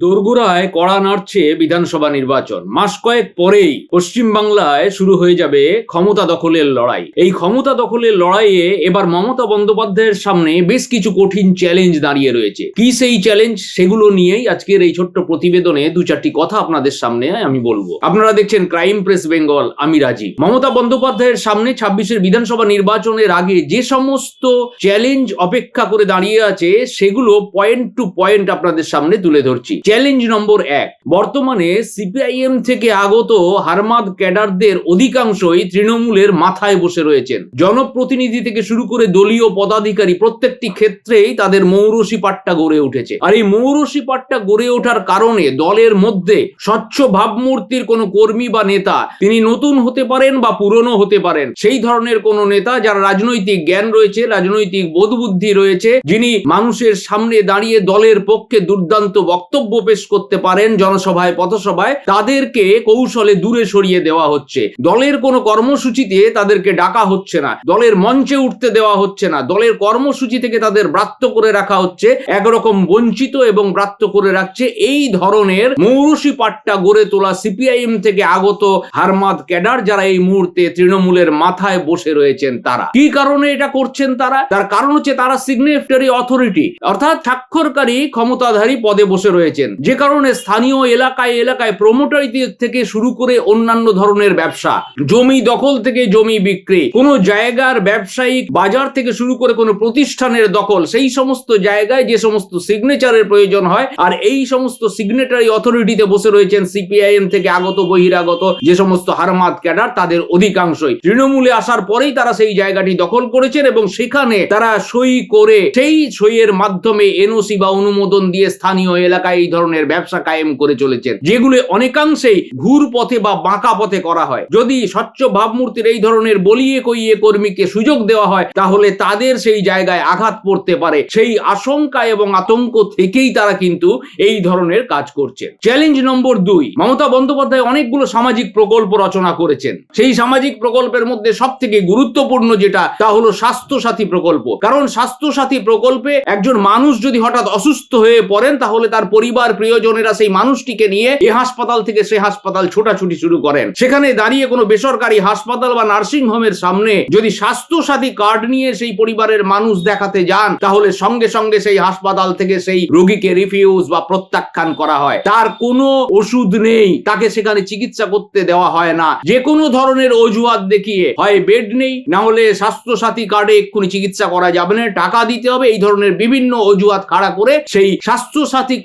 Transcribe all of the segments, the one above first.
দোরগোড়ায় কড়া নাড়ছে বিধানসভা নির্বাচন। মাস কয়েক পরেই পশ্চিমবাংলায় শুরু হয়ে যাবে ক্ষমতা দখলের লড়াই। এই ক্ষমতা দখলের লড়াইয়ে এবার মমতা বন্দ্যোপাধ্যায়ের সামনে বেশ কিছু কঠিন চ্যালেঞ্জ দাঁড়িয়ে রয়েছে। কি সেই চ্যালেঞ্জ সেগুলো নিয়েই আজকের এই ছোট্ট প্রতিবেদনে দু চারটি কথা আপনাদের সামনে আমি বলব। আপনারা দেখছেন ক্রাইম প্রেস বেঙ্গল আমি রাজীব। মমতা বন্দ্যোপাধ্যায়ের সামনে ছাব্বিশের বিধানসভা নির্বাচনের আগে যে সমস্ত চ্যালেঞ্জ অপেক্ষা করে দাঁড়িয়ে আছে, সেগুলো পয়েন্ট টু পয়েন্ট আপনাদের সামনে তুলে ধরছি। চ্যালেঞ্জ নম্বর এক। বর্তমানে সিপিআইএম থেকে আগত হারমাদ ক্যাডারদের অধিকাংশই তৃণমূলের মাথায় বসে রয়েছেন। জনপ্রতিনিধি থেকে শুরু করে দলীয় পদাধিকারী প্রত্যেকটি ক্ষেত্রেই তাদের মৌরসী পাট্টা গড়ে উঠেছে। আর এই মৌরসী পাট্টা গড়ে ওঠার কারণে দলের মধ্যে স্বচ্ছ ভাবমূর্তির কোনো কর্মী বা নেতা তিনি নতুন হতে পারেন বা পুরনো হতে পারেন, সেই ধরনের কোনো নেতা যার রাজনৈতিক জ্ঞান রয়েছে, রাজনৈতিক বোধবুদ্ধি রয়েছে, যিনি মানুষের সামনে দাঁড়িয়ে দলের পক্ষে দুর্দান্ত বক্তব্য পেশ করতে পারেন জনসভায়, পথসভায়। তাদেরকে কৌশলে দূরে সরিয়ে দেওয়া হচ্ছে। দলের কোনো কর্মসূচিতে তাদেরকে ডাকা হচ্ছে না। দলের মঞ্চে উঠতে দেওয়া হচ্ছে না। দলের কর্মসূচি থেকে তাদের ব্রাত্য করে রাখা হচ্ছে। একরকম বঞ্চিত এবং ব্রাত্য করে রাখছে এই ধরনের মৌরসী পাট্টা গড়ে তোলা সিপিআইএম থেকে আগত হারমাদ ক্যাডার, যারা এই মুহূর্তে তৃণমূলের মাথায় বসে রয়েছেন তারা। কি কারণে এটা করছেন তারা? তার কারণ হচ্ছে তারা সিগনেটারি অথরিটি, অর্থাৎ স্বাক্ষরকারী ক্ষমতাধারী পদে বসে রয়েছেন। যে কারণে স্থানীয় এলাকায় এলাকায় প্রমোটারি থেকে শুরু করে অন্যান্য ধরনের ব্যবসা, জমি দখল থেকে জমি বিক্রি, কোনো জায়গার ব্যবসায়িক বাজার থেকে শুরু করে কোনো প্রতিষ্ঠানের দখল, সেই সমস্ত জায়গায় যে সমস্ত সিগনেচারের প্রয়োজন হয়, আর এই সমস্ত সিগনেটারি অথরিটিতে বসে রয়েছেন সিপিআইএম থেকে আগত, বহিরাগত, যে সমস্ত হারমাত ক্যাডার, তাদের অধিকাংশই। তৃণমূলে আসার পরেই তারা সেই জায়গাটি দখল করেছেন এবং সেখানে তারা সই করে, সেই সইয়ের মাধ্যমে এনওসি বা অনুমোদন দিয়ে স্থানীয় এলাকায় এই ধরনের ব্যবসা কায়েম করে চলেছেন, যেগুলো অনেকাংশেই ঘুর পথে বা বাঁকা পথে করা হয়। যদি স্বচ্ছ ভাবমূর্তির এই ধরনের বলিয়ে কইয়ে কর্মীকে সুযোগ দেওয়া হয়, তাহলে তাদের সেই জায়গায় আঘাত পড়তে পারে। সেই আশঙ্কা এবং আতঙ্ক থেকেই তারা কিন্তু এই ধরনের কাজ করছেন। চ্যালেঞ্জ নম্বর দুই, মমতা বন্দ্যোপাধ্যায় অনেকগুলো সামাজিক প্রকল্প রচনা করেছেন। সেই সামাজিক প্রকল্পের মধ্যে সব থেকে গুরুত্বপূর্ণ যেটা, তা হলো স্বাস্থ্য সাথী প্রকল্প। কারণ স্বাস্থ্য সাথী প্রকল্পে একজন মানুষ যদি হঠাৎ অসুস্থ হয়ে পড়েন, তাহলে তার পরিবার প্রিয়জনেরা সেই মানুষটিকে নিয়ে এ হাসপাতাল থেকে সে হাসপাতাল ছোটাছুটি শুরু করেন। সেখানে দাঁড়িয়ে কোনো বেসরকারি হাসপাতাল বা নার্সিং হোমের সামনে যদি স্বাস্থ্য সাথী কার্ড নিয়ে সেই পরিবারের মানুষ দেখাতে যান, তাহলে সঙ্গে সঙ্গে সেই হাসপাতাল থেকে সেই রোগীকে রিফিউজ বা প্রত্যাখ্যান করা হয়। তার কোনো ওষুধ নেই, তাকে সেখানে চিকিৎসা করতে দেওয়া হয় না। যে কোনো ধরনের অজুহাত দেখিয়ে হয়, বেড নেই, না হলে স্বাস্থ্য সাথী কার্ডে এক্ষুনি চিকিৎসা করা যাবে না, টাকা দিতে হবে, এই ধরনের বিভিন্ন অজুহাত খাড়া করে সেই স্বাস্থ্য সাথী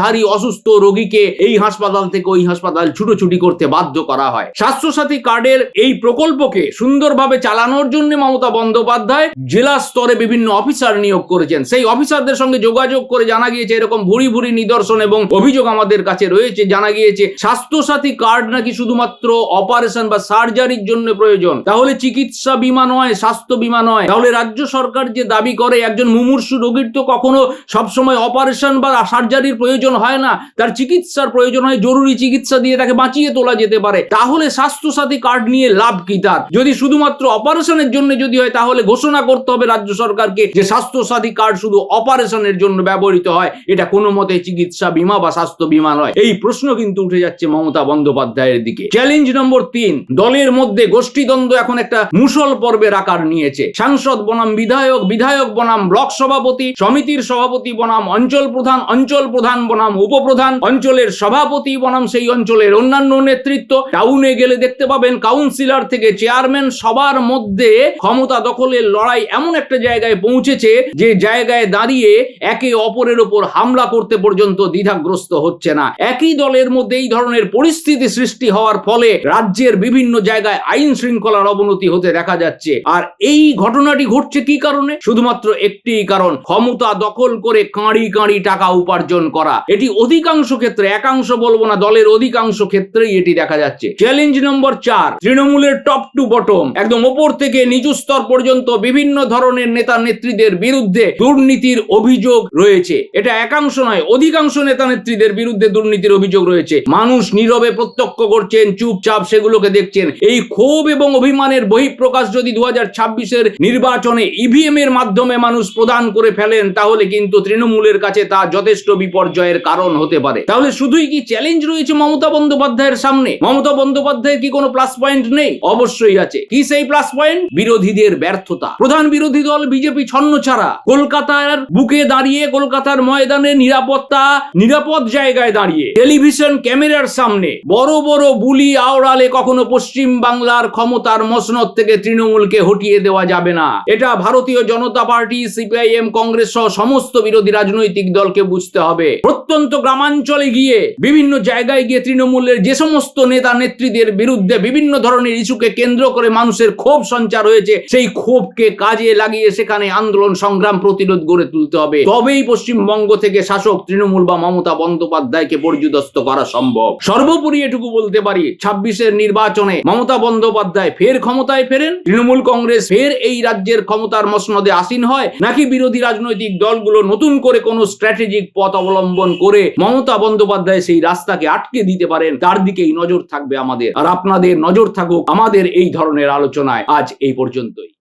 কার্ডধারী অসুস্থ রোগীকে এই হাসপাতাল থেকে ওই হাসপাতাল ছুটোছুটি করতে বাধ্য করা হয়। স্বাস্থ্য সাথী কার্ডের এই প্রকল্পকে সুন্দরভাবে চালানোর জন্য মমতা বন্দ্যোপাধ্যায় জেলা স্তরে বিভিন্ন অফিসার নিয়োগ করেছেন। সেই অফিসারদের সঙ্গে যোগাযোগ করে জানা গিয়েছে, এরকম ভুরি ভুরি নিদর্শন এবং অভিযোগ আমাদের কাছে রয়েছে। জানা গিয়েছে স্বাস্থ্য সাথী কার্ড নাকি শুধুমাত্র অপারেশন বা সার্জারির জন্য প্রয়োজন? তাহলে চিকিৎসা বিমা নয়, স্বাস্থ্য বীমা নয়। তাহলে রাজ্য সরকার যে দাবি করে, একজন মুমূর্ষু রোগীর তো কখনো সবসময় অপারেশন বা সার্জারির প্রয়োজন হয় না। তার চিকিৎসার প্রয়োজন হয়, জরুরি চিকিৎসা দিয়ে তাকে বাঁচিয়ে তোলা যেতে পারে। তাহলে স্বাস্থ্য সাথী কার্ড নিয়ে লাভ কি তার? যদি শুধুমাত্র অপারেশনের জন্য যদি হয়, তাহলে ঘোষণা করতে হবে রাজ্য সরকারকে যে স্বাস্থ্য সাথী কার্ড শুধু অপারেশনের জন্য ব্যবহৃত হয়। এটা কোনো মতে চিকিৎসা বীমা বা স্বাস্থ্য বীমা নয়। এই প্রশ্ন কিন্তু উঠে যাচ্ছে মমতা বন্দ্যোপাধ্যায়ের দিকে। চ্যালেঞ্জ নম্বর তিন, দলের মধ্যে গোষ্ঠীদ্বন্দ্ব এখন একটা মুসল পর্বের আকার নিয়েছে। সাংসদ বনাম বিধায়ক বিধায়ক বনাম ব্লক সভাপতি, সমিতির সভাপতি বনাম অঞ্চল প্রধান অঞ্চল প্রধান বনাম উপপ্রধান অঞ্চলের সভাপতি বনাম সেই অঞ্চলের অন্যান্য নেতৃত্ব। টাউনে গেলে দেখতে পাবেন কাউন্সিলর থেকে চেয়ারম্যান সবার মধ্যে ক্ষমতা দখলের লড়াই এমন একটা জায়গায় পৌঁছেছে যে জায়গায় দাঁড়িয়ে একে অপরের ওপর হামলা করতে পর্যন্ত দ্বিধাগ্রস্ত হচ্ছে না। একই দলের মধ্যে এই ধরনের পরিস্থিতি সৃষ্টি হওয়ার ফলে রাজ্যের বিভিন্ন জায়গায় আইন শৃঙ্খলার অবনতি হতে দেখা যাচ্ছে। আর এই ঘটনাটি ঘটছে কি কারণে? শুধুমাত্র একটি কারণ, ক্ষমতা দখল করে কাঁড়ি কাঁড়ি টাকা উপার্জন করা। এটি অধিকাংশ ক্ষেত্রে, একাংশ বলব না, দলের অধিকাংশ ক্ষেত্রেই এটি দেখা যাচ্ছে। চ্যালেঞ্জ নম্বর চার, তৃণমূলের টপ টু বটম একদম ওপর থেকে নিচু স্তর পর্যন্ত বিভিন্ন ধরনের নেতা নেত্রীদের বিরুদ্ধে দুর্নীতির অভিযোগ রয়েছে। এটা একাংশ নয়, অধিকাংশ নেতা নেত্রীদের বিরুদ্ধে দুর্নীতির অভিযোগ রয়েছে। মানুষ নীরবে প্রত্যক্ষ করছেন, চুপচাপ সেগুলোকে দেখছেন। এই ক্ষোভ এবং অভিমানের বহিঃপ্রকাশ যদি দু হাজার ছাব্বিশের নির্বাচনে ইভিএম এর মাধ্যমে মানুষ প্রদান করে ফেলেন, তাহলে কিন্তু তৃণমূলের কাছে তা যথেষ্ট বিপর্যয়ের কারণ হতে পারে। তাহলে শুধুই কি চ্যালেঞ্জ রয়েছে মমতা বন্দ্যোপাধ্যায়ের সামনে? মমতা বন্দ্যোপাধ্যায়ের কি কোনো প্লাস পয়েন্ট নেই? অবশ্যই আছে। কি সেই প্লাস পয়েন্ট বিরোধীদের ব্যর্থতা। প্রধান বিরোধী দল বিজেপি ছন্ন ছাড়া। কলকাতার বুকে দাঁড়িয়ে কলকাতার ময়দানে নিরাপত্তা, নিরাপদ জায়গায় দাঁড়িয়ে। টেলিভিশন ক্যামেরার সামনে। বড় বড় বুলি আওড়ালে কখনো পশ্চিম বাংলার ক্ষমতার মসনদ থেকে তৃণমূলকে হটিয়ে দেওয়া যাবে না। এটা ভারতীয় জনতা পার্টি, সিপিআইএম, কংগ্রেস সহ সমস্ত বিরোধী রাজনৈতিক দলকে বুঝতে হবে। প্রত্যন্ত গ্রামাঞ্চলে গিয়ে, বিভিন্ন জায়গায় গিয়ে তৃণমূলের যে সমস্ত নেতা নেত্রীদের বিরুদ্ধে বিভিন্ন ধরনের ইস্যুকে কেন্দ্র করে মানুষের ক্ষোভ সঞ্চার হয়েছে, সেই ক্ষোভকে কাজে লাগিয়ে সেখানে আন্দোলন সংগ্রাম প্রতিরোধ গড়ে তুলতে হবে। তবেই পশ্চিমবঙ্গ থেকে শাসক তৃণমূল বা মমতা বন্দ্যোপাধ্যায়কে পর্যুদস্ত করা সম্ভব। সর্বোপরি এটুকু বলতে পারি, ছাব্বিশের নির্বাচনে মমতা বন্দ্যোপাধ্যায় ফের ক্ষমতায় ফেরেন, তৃণমূল কংগ্রেস ফের এই রাজ্যের ক্ষমতার মসনদে আসীন হয়, নাকি বিরোধী রাজনৈতিক দলগুলো নতুন করে কোনো স্ট্র্যাটেজিক পথ অবলম্বন করে মমতা বন্দ্যোপাধ্যায় সেই রাস্তাকে আটকে দিতে পারেন, তার দিকেই নজর থাকবে আমাদের। আর আপনাদের নজর থাকুক আমাদের এই ধরনের আলোচনায় আজ এই পর্যন্তই।